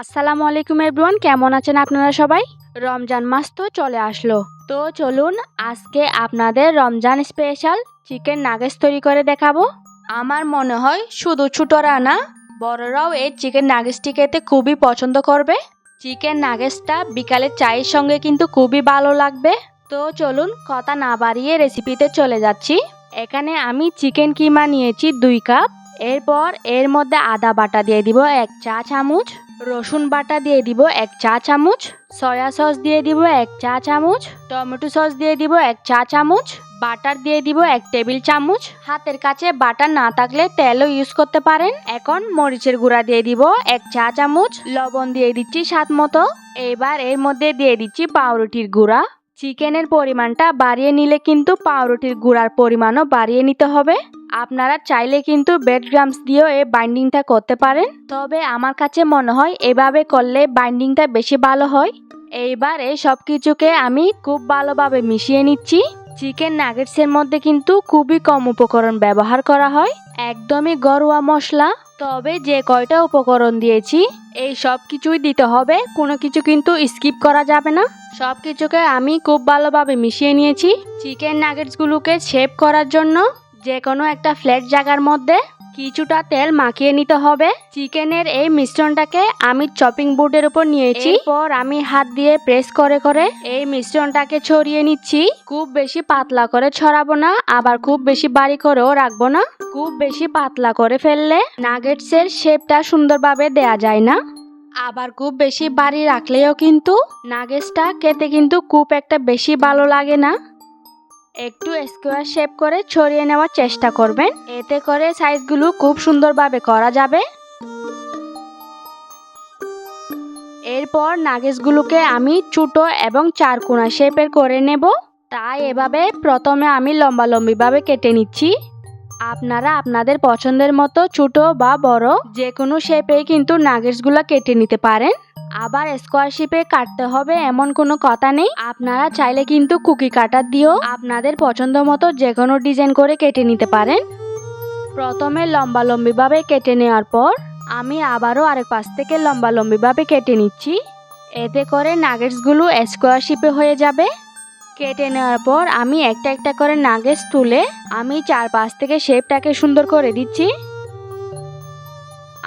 আসসালামু আলাইকুম এভরিওয়ান, কেমন আছেন আপনারা সবাই? রমজান মাস তো চলে আসলো। তো চলুন, আজকে আপনাদের রমজান স্পেশাল চিকেন নাগেটস তৈরি করে দেখাবো। আমার মনে হয় শুধু ছোটরা না বড়রাও এই চিকেন নাগেটসটি খেতে খুবই পছন্দ করবে। চিকেন নাগেটসটা বিকালের চায়ের সঙ্গে কিন্তু খুবই ভালো লাগবে। তো চলুন, কথা না বাড়িয়ে রেসিপিতে চলে যাচ্ছি। এখানে আমি চিকেন কিমা নিয়েছি দুই কাপ এরপর এর মধ্যে আদা বাটা দিয়ে দিব এক চা চামচ। রসুন বাটা দিয়ে দিব এক চা চামচ, সয়া সস দিয়ে দিব এক চা চামচ, টমেটো সস দিয়ে দিব এক চা চামচ, বাটার দিয়ে দিব এক টেবিল চামচ। হাতের কাছে বাটার না থাকলে তেলও ইউজ করতে পারেন। এখন মরিচের গুঁড়া দিয়ে দিব এক চা চামচ, লবণ দিয়ে দিচ্ছি স্বাদ মতো। এবার এর মধ্যে দিয়ে দিচ্ছি পাউরুটির গুঁড়া। চিকেনের পরিমাণটা বাড়িয়ে নিলে কিন্তু পাউরুটির গুঁড়ার পরিমাণও বাড়িয়ে নিতে হবে। আপনারা চাইলে কিন্তু বেড গ্রামস দিয়েও এই বাইন্ডিংটা করতে পারেন। তবে আমার কাছে মনে হয় এভাবে করলে বাইন্ডিংটা বেশি ভালো হয়। এইবার এই সব কিছুকে আমি খুব ভালোভাবে মিশিয়ে নিচ্ছি। চিকেন নাগেটসের মধ্যে কিন্তু খুবই কম উপকরণ ব্যবহার করা হয়। একদমই ঘরোয়া মশলা। তবে যে কয়টা উপকরণ দিয়েছি, এই সব কিছুই দিতে হবে। কোনো কিছু কিন্তু স্কিপ করা যাবে না। সব কিছুকে আমি খুব ভালোভাবে মিশিয়ে নিয়েছি। চিকেন নাগেটসগুলোকে শেপ করার জন্য যে কোনো একটা ফ্ল্যাট জায়গার মধ্যে কিছুটা তেল মাখিয়ে নিতে হবে। চিকেনের এই মিশ্রণটাকে আমি চপিং বোর্ডের উপর নিয়েছি। পর আমি হাত দিয়ে প্রেস করে করে এই মিশ্রণটাকে ছড়িয়ে নিচ্ছি। খুব বেশি পাতলা করে ছড়াবো না, আবার খুব বেশি বাড়ি করেও রাখব না। খুব বেশি পাতলা করে ফেললে নাগেটসের শেপটা সুন্দরভাবে দেয়া যায় না। আবার খুব বেশি বাড়ি রাখলেও কিন্তু নাগেটসটা খেতে কিন্তু খুব একটা বেশি ভালো লাগে না। একটু স্কোয়ার শেপ করে ছড়িয়ে নেওয়ার চেষ্টা করবেন। এতে করে সাইজগুলো খুব সুন্দরভাবে করা যাবে। এরপর নাগেটসগুলোকে আমি ছোট এবং চারকোনা শেপের করে নেব। তাই এভাবে প্রথমে আমি লম্বালম্বিভাবে কেটে নিচ্ছি। আপনারা আপনাদের পছন্দের মতো ছোট বা বড় যে কোনো শেপে কিন্তু নাগেটসগুলো কেটে নিতে পারেন। আবার স্কোয়ার শেপে কাটতে হবে এমন কোনো কথা নেই। আপনারা চাইলে কিন্তু কুকি কাটার দিয়েও আপনাদের পছন্দ মতো যে কোনো ডিজাইন করে কেটে নিতে পারেন। প্রথমে লম্বা লম্বিভাবে কেটে নেওয়ার পর আমি আবারও আরেক পাশ থেকে লম্বা লম্বিভাবে কেটে নিচ্ছি। এতে করে নাগেটসগুলো স্কোয়ার শেপে হয়ে যাবে। কেটে নেওয়ার পর আমি একটা একটা করে নাগেটস তুলে আমি চার পাশ থেকে শেপটাকে সুন্দর করে দিচ্ছি।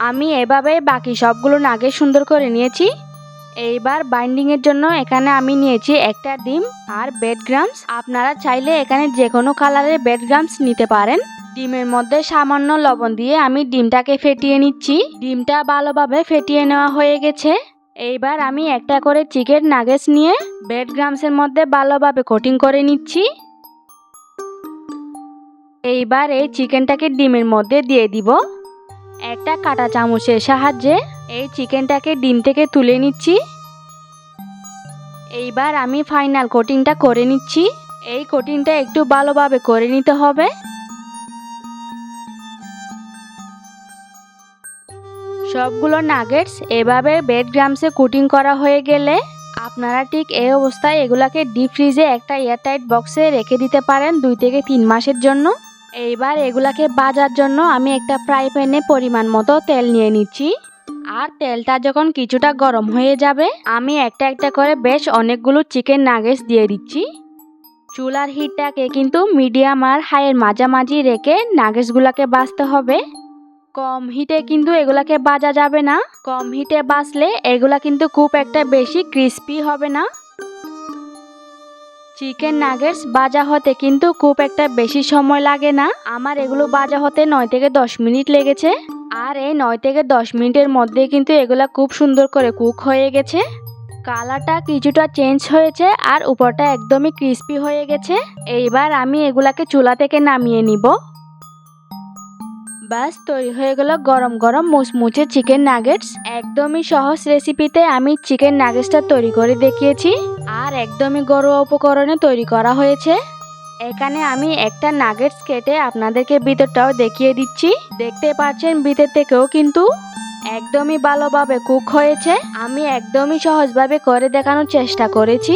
আমি এভাবে বাকি সবগুলো নাগে সুন্দর করে নিয়েছি। এইবার বাইন্ডিংয়ের জন্য এখানে আমি নিয়েছি একটা ডিম আর বেড গ্রামস আপনারা চাইলে এখানে যে কোনো কালারের বেড গ্রামস নিতে পারেন। ডিমের মধ্যে সামান্য লবণ দিয়ে আমি ডিমটাকে ফেটিয়ে নিচ্ছি। ডিমটা ভালোভাবে ফেটিয়ে নেওয়া হয়ে গেছে। এইবার আমি একটা করে চিকেন নাগেটস নিয়ে বেড গ্রামসের মধ্যে ভালোভাবে কোটিং করে নিচ্ছি। এইবার এই চিকেনটাকে ডিমের মধ্যে দিয়ে দিব। একটা কাটা চামচের সাহায্যে এই চিকেনটাকে ডিম থেকে তুলে নিচ্ছি। এইবার আমি ফাইনাল কোটিংটা করে নিচ্ছি। এই কোটিংটা একটু ভালোভাবে করে নিতে হবে। সবগুলো নাগেটস এভাবে বেড গ্রামসে কুটিং করা হয়ে গেলে আপনারা ঠিক এই অবস্থায় এগুলাকে ডিপ ফ্রিজে একটা এয়ারটাইট বক্সে রেখে দিতে পারেন দুই থেকে তিন মাসের জন্য। এইবার এগুলাকে বাজার জন্য আমি একটা ফ্রাই প্যানে পরিমাণ মতো তেল নিয়ে নিচ্ছি। আর তেলটা যখন কিছুটা গরম হয়ে যাবে, আমি একটা একটা করে বেশ অনেকগুলো চিকেন নাগেটস দিয়ে দিচ্ছি। চুলার হিটটাকে কিন্তু মিডিয়াম আর হাইয়ের মাঝামাঝি রেখে নাগেটসগুলোকে বাছতে হবে। কম হিটে কিন্তু এগুলাকে বাজা যাবে না। কম হিটে বাছলে এগুলা কিন্তু খুব একটা বেশি ক্রিস্পি হবে না। চিকেন নাগেটস বাজা হতে কিন্তু খুব একটা বেশি সময় লাগে না। আমার এগুলো বাজা হতে নয় থেকে দশ মিনিট লেগেছে। আর এই নয় থেকে দশ মিনিটের মধ্যে কিন্তু এগুলা খুব সুন্দর করে কুক হয়ে গেছে। কালারটা কিছুটা চেঞ্জ হয়েছে আর উপরটা একদমই ক্রিস্পি হয়ে গেছে। এইবার আমি এগুলাকে চুলা থেকে নামিয়ে নিব। বাস তৈরি হয়ে গেল গরম গরম মুচমুচে চিকেন নাগেটস একদমই সহজ রেসিপিতে আমি চিকেন নাগেটসটা তৈরি করে দেখিয়েছি। আর একদমই ঘরোয়া উপকরণে তৈরি করা হয়েছে। এখানে আমি একটা নাগেটস কেটে আপনাদেরকে ভিতরটাও দেখিয়ে দিচ্ছি। দেখতে পাচ্ছেন ভিতর থেকেও কিন্তু একদমই ভালোভাবে কুক হয়েছে। আমি একদমই সহজভাবে করে দেখানোর চেষ্টা করেছি।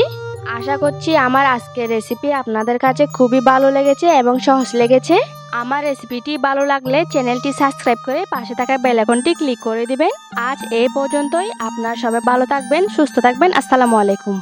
আশা করছি আমার আজকের রেসিপি আপনাদের কাছে খুবই ভালো লেগেছে এবং সহজ লেগেছে। আমার রেসিপিটি ভালো লাগলে চ্যানেলটি সাবস্ক্রাইব করে পাশে থাকা বেল আইকনটি ক্লিক করে দিবেন। আজ এ পর্যন্তই। আপনার সবাই ভালো থাকবেন, সুস্থ থাকবেন। আসসালামু আলাইকুম।